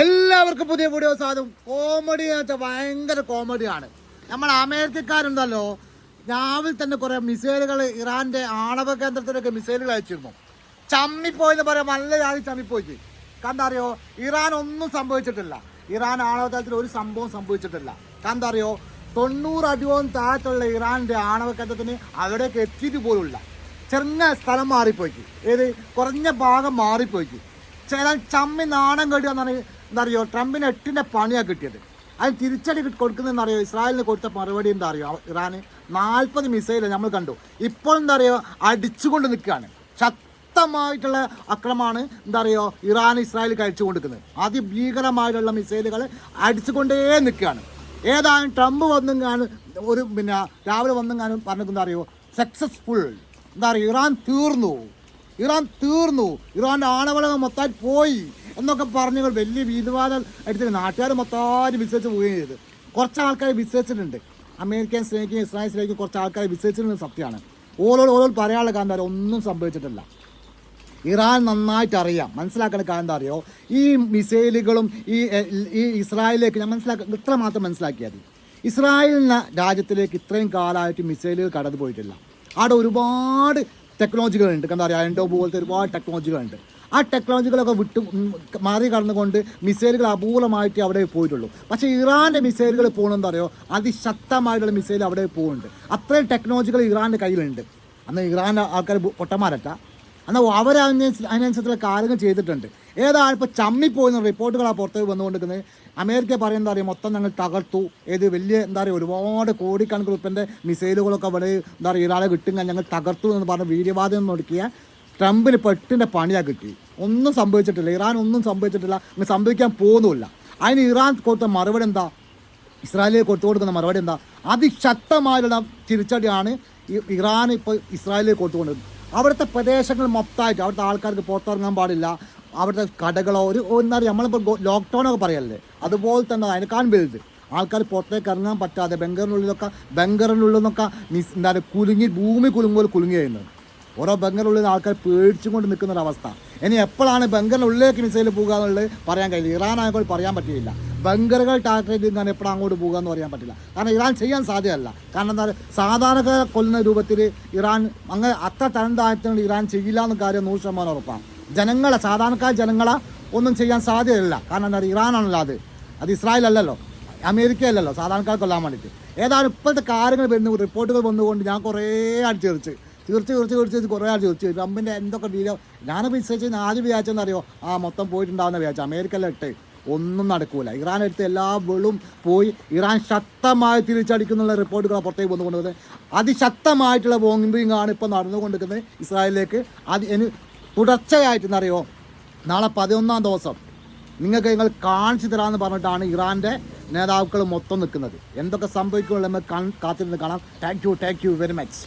എല്ലാവർക്കും പുതിയ വീഡിയോ സാധനം കോമഡി എന്ന് വെച്ചാൽ ഭയങ്കര കോമഡിയാണ് നമ്മൾ അമേരിക്കക്കാരുണ്ടല്ലോ രാവിലെ തന്നെ കുറെ മിസൈലുകൾ ഇറാന്റെ ആണവ കേന്ദ്രത്തിലൊക്കെ മിസൈലുകൾ അയച്ചിരുന്നു. ചമ്മിപ്പോയി എന്ന് പറയാം നല്ല രാവിലെ ചമ്മിപ്പോയി കണ്ടാ അറിയോ ഇറാൻ ഒന്നും സംഭവിച്ചിട്ടില്ല. ഇറാൻ ആണവ തലത്തിൽ ഒരു സംഭവം സംഭവിച്ചിട്ടില്ല. കണ്ടാ അറിയോ തൊണ്ണൂറ് അടിയോളം താഴത്തുള്ള ഇറാന്റെ ആണവ കേന്ദ്രത്തിന് അവിടേക്ക് എത്തിയിട്ട് പോലുമില്ല. ചെറിയ സ്ഥലം മാറിപ്പോയിക്ക് ഏത്? കുറഞ്ഞ ഭാഗം മാറിപ്പോയിക്ക് ചില ചമ്മി നാണം കേടുകയെന്നാണ് എന്താ അറിയോ ട്രംപിന് എട്ടിന്റെ പണിയാണ് കിട്ടിയത്. അതിന് തിരിച്ചടി കൊടുക്കുന്നതെന്ന് അറിയോ ഇസ്രായേലിന് കൊടുത്ത മറുപടി എന്താ അറിയോ ഇറാന് നാൽപ്പത് മിസൈൽ നമ്മൾ കണ്ടു. ഇപ്പോൾ എന്താ അറിയോ അടിച്ചുകൊണ്ട് നിൽക്കുകയാണ്. ശക്തമായിട്ടുള്ള അക്രമമാണ് എന്താ അറിയോ ഇറാൻ ഇസ്രായേൽ കഴിച്ചു കൊടുക്കുന്നത് അതിഭീകരമായിട്ടുള്ള മിസൈലുകൾ അടിച്ചുകൊണ്ടേ നിൽക്കുകയാണ്. ഏതായാലും ട്രംപ് വന്നെങ്ങാനും ഒരു പിന്നെ രാവിലെ വന്നെങ്ങാനും പറഞ്ഞെന്താ അറിയോ സക്സസ്ഫുൾ എന്താ പറയുക ഇറാൻ തീർന്നു. ഇറാൻ തീർന്നു. ഇറാന്റെ ആണവളകൾ മൊത്തം പോയി. എന്നൊക്കെ പറഞ്ഞ് വലിയ വീതുവാദം എടുത്തിട്ട് നാട്ടുകാർ മൊത്തം വിശ്വസിച്ച് പോവുകയും ചെയ്ത്. കുറച്ച് ആൾക്കാർ വിശ്വസിച്ചിട്ടുണ്ട്. അമേരിക്കൻ സ്നേഹിക്കും ഇസ്രായേൽ സ്നേഹിക്കും കുറച്ച് ആൾക്കാർ വിശ്വസിച്ചിട്ടുണ്ട് സത്യമാണ്. ഓരോട് ഓരോ പറയാനുള്ള കാരണം ഒന്നും സംഭവിച്ചിട്ടില്ല. ഇറാൻ നന്നായിട്ട് അറിയാം. മനസ്സിലാക്കേണ്ട കാരണം എന്താ അറിയോ? ഈ മിസൈലുകളും ഈ ഈ ഇസ്രായേലിലേക്ക് ഞാൻ മനസ്സിലാക്ക ഇത്ര മാത്രം മനസ്സിലാക്കിയാൽ മതി. ഇസ്രായേലിന രാജ്യത്തിലേക്ക് ഇത്രയും കാലമായിട്ട് മിസൈലുകൾ കടന്നു പോയിട്ടില്ല അവിടെ ഒരുപാട് ടെക്നോളജികളുണ്ട്. എന്താ പറയുക അയൻഡോ പോലത്തെ ഒരുപാട് ടെക്നോളജികളുണ്ട്. ആ ടെക്നോളജികളൊക്കെ വിട്ട് മാറി കടന്നുകൊണ്ട് മിസൈലുകൾ അപൂർവമായിട്ട് അവിടെ പോയിട്ടുള്ളൂ. പക്ഷേ ഇറാന്റെ മിസൈലുകൾ പോകണമെന്ന് പറയുമോ അതിശക്തമായിട്ടുള്ള മിസൈൽ അവിടെ പോകുന്നുണ്ട് അത്രയും ടെക്നോളജികൾ ഇറാന്റെ കയ്യിലുണ്ട്. അന്ന് ഇറാൻ ആൾക്കാർ പൊട്ടന്മാരല്ല. എന്നാൽ അവർ അതിനനുസരിച്ചുള്ള കാര്യങ്ങൾ ചെയ്തിട്ടുണ്ട്. ഏതാണ് ഇപ്പോൾ ചമ്മിപ്പോയെന്ന റിപ്പോർട്ടുകളാണ് പുറത്തേക്ക് വന്നുകൊണ്ടിരിക്കുന്നത്. അമേരിക്ക പറയുന്നത് അറിയാം? മൊത്തം ഞങ്ങൾ തകർത്തു. ഏത് വലിയ എന്താ പറയുക ഒരുപാട് കോടിക്കണക്കിന് ഉപ്പന്റെ മിസൈലുകളൊക്കെ അവിടെ എന്താ പറയുക ഇറാളെ കിട്ടുക ഞങ്ങൾ തകർത്തു എന്ന് പറഞ്ഞ വീര്യവാദം നോക്കിയ ട്രംപിന് പെട്ടിന്റെ പണിയാണ് കിട്ടി. ഒന്നും സംഭവിച്ചിട്ടില്ല. ഇറാൻ ഒന്നും സംഭവിച്ചിട്ടില്ല. അങ്ങനെ സംഭവിക്കാൻ പോകുന്നുമില്ല. അതിന് ഇറാൻ കൊടുത്ത മറുപടി എന്താ? ഇസ്രായേലിൽ കൊടുത്തു കൊടുക്കുന്ന മറുപടി എന്താ? അതിശക്തമായുള്ള തിരിച്ചടിയാണ് ഇറാൻ ഇപ്പോൾ ഇസ്രായേലിൽ കൊടുത്തുകൊണ്ടിരുന്നത് അവിടുത്തെ പ്രദേശങ്ങൾ മൊത്തമായിട്ട് അവിടുത്തെ ആൾക്കാർക്ക് പുറത്തിറങ്ങാൻ പാടില്ല. അവിടുത്തെ കടകളോ ഒരു എന്താ പറയുക നമ്മളിപ്പോൾ ലോക്ക്ഡൗൺ ഒക്കെ പറയല്ലേ? അതുപോലെ തന്നെ അതിനെക്കാൾ വലുത് ആൾക്കാർ പുറത്തേക്ക് ഇറങ്ങാൻ പറ്റാതെ ബംഗറിനുള്ളിലൊക്കെ ബംഗറിനുള്ളിൽ നിന്നൊക്കെ മിസ് എന്താ പറയുക കുലുങ്ങി ഭൂമി കുലുങ്ങുമ്പോൾ കുലുങ്ങി കഴിയുന്നത് ഓരോ ബംഗറിനുള്ളിൽ ആൾക്കാർ പേടിച്ചും കൊണ്ട് നിൽക്കുന്ന അവസ്ഥ. ഇനി എപ്പോഴാണ് ബംഗറിനുള്ളിലേക്ക് മിസൈൽ പോകുക എന്നുള്ളത് പറയാൻ കഴിയില്ല. ഇറാൻ ആയപ്പോൾ പറയാൻ പറ്റില്ല ബംഗറുകൾ ടാർഗറ്റ് ചെയ്ത് എപ്പോഴും അങ്ങോട്ട് പോകുക എന്ന് പറയാൻ പറ്റില്ല. കാരണം ഇറാൻ ചെയ്യാൻ സാധ്യമല്ല. കാരണം എന്താ സാധാരണക്കാരെ കൊല്ലുന്ന രൂപത്തിൽ ഇറാൻ അങ്ങനെ അത്ര തരം ഇറാൻ ചെയ്യില്ല എന്ന കാര്യം നൂറ് ശതമാനം ഉറപ്പാണ്. ജനങ്ങളെ സാധാരണക്കാർ ജനങ്ങളെ ഒന്നും ചെയ്യാൻ സാധ്യതയില്ല കാരണം എന്താ ഇറാനാണല്ലോ അത്. അത് ഇസ്രായേൽ അല്ലല്ലോ അമേരിക്ക അല്ലല്ലോ സാധാരണക്കാർ കൊല്ലാൻ വേണ്ടിയിട്ട്. ഏതായാലും ഇപ്പോഴത്തെ കാര്യങ്ങൾ വരുന്ന റിപ്പോർട്ടുകൾ വന്നുകൊണ്ട് ഞാൻ കുറേ അടിച്ച് തീർച്ച് തീർച്ച തീർച്ച കുറേ ആൾ ചോദിച്ചു ട്രംപിന്റെ എന്തൊക്കെ വീഡിയോ ഞാനപ്പോൾ വിശ്വസിച്ച് ആദ്യം വിചാരിച്ചെന്ന് അറിയോ? ആ മൊത്തം പോയിട്ടുണ്ടാവുന്ന വിചാരിച്ചു അമേരിക്കയിലെ ഇട്ട് ഒന്നും നടക്കൂല. ഇറാൻ എടുത്ത് എല്ലാ വെളും പോയി ഇറാൻ ശക്തമായി തിരിച്ചടിക്കുന്നുള്ള റിപ്പോർട്ടുകൾ പുറത്തേക്ക് വന്നുകൊണ്ടിരുന്നത് അതിശക്തമായിട്ടുള്ള ബോംബിംഗ് ആണ് ഇപ്പോൾ നടന്നുകൊണ്ടിരിക്കുന്നത് ഇസ്രായേലിലേക്ക്. അത് ഇനി തുടർച്ചയായിട്ടെന്നറിയോ നാളെ പതിനൊന്നാം ദിവസം നിങ്ങൾക്ക് നിങ്ങൾ കാണിച്ചു തരാമെന്ന് പറഞ്ഞിട്ടാണ് ഇറാന്റെ നേതാക്കൾ മൊത്തം നിൽക്കുന്നത്. എന്തൊക്കെ സംഭവിക്കുമെന്ന് നമ്മൾ കാത്തിരുന്ന് കാണാം. Thank you thank you very much